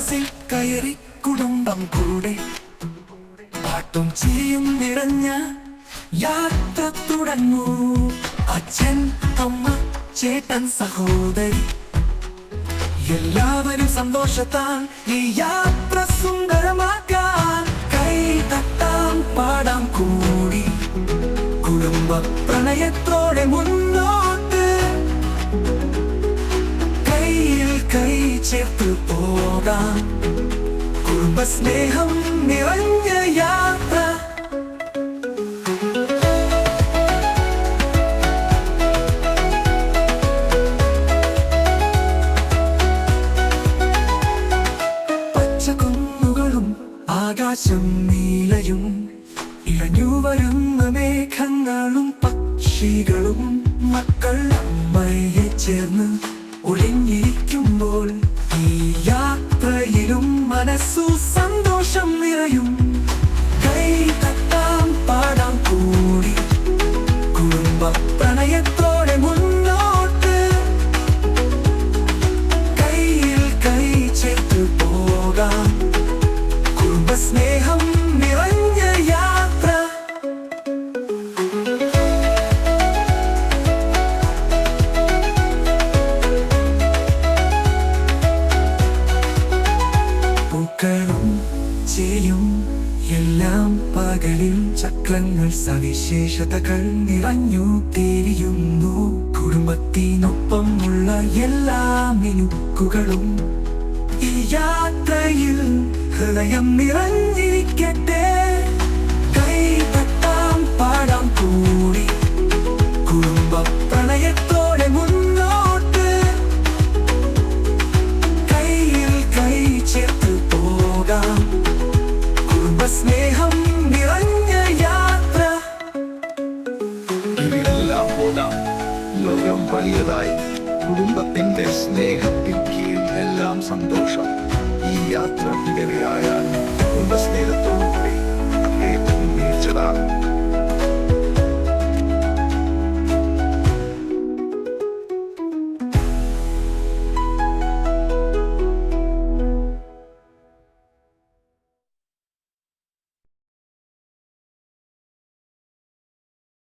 ബസിൽ കയറി കുടുംബം കൂടെ. പാട്ടും ചിരിയും നിറഞ്ഞ യാത്ര തുടങ്ങൂ. അച്ഛൻ അമ്മ ചേട്ടൻ സഹോദരി. എല്ലാവരും സന്തോഷത്താൽ ഈ യാത്ര സുന്ദരമാക്കാൻ കൈ തട്ടാം പാടാം കൂടി. കുടുംബ പ്രണയത്തോടെ മുൻ ചേർത്ത് പോകാം. കുടുംബസ്നേഹം നിറഞ്ഞ യാത്ര. പച്ചക്കുന്നുകളും ആകാശം നീലയും ഇഴഞ്ഞു വരുന്ന മേഘങ്ങളും പക്ഷികളും മക്കൾ അമ്മയെ ചേർന്ന് ഒളിഞ്ഞിരിക്കുമ്പോൾ സ്നേഹം നിറഞ്ഞ യാത്ര. പൂക്കളും ചെയ്യും എല്ലാം പകലിൽ ചക്രങ്ങൾ സവിശേഷതകൾ നിറഞ്ഞു തിരിയുന്നു കുടുംബത്തിനൊപ്പമുള്ള എല്ലാ മിനുക്കുകളും ഈ യാത്രയിൽ ഹൃദയം നിറഞ്ഞിരിക്കട്ടെ. ലോകം വലിയതായി. കുടുംബത്തിന്റെ സ്നേഹത്തിൽ എല്ലാം സന്തോഷം. ഈ യാത്ര മികവയായാൽ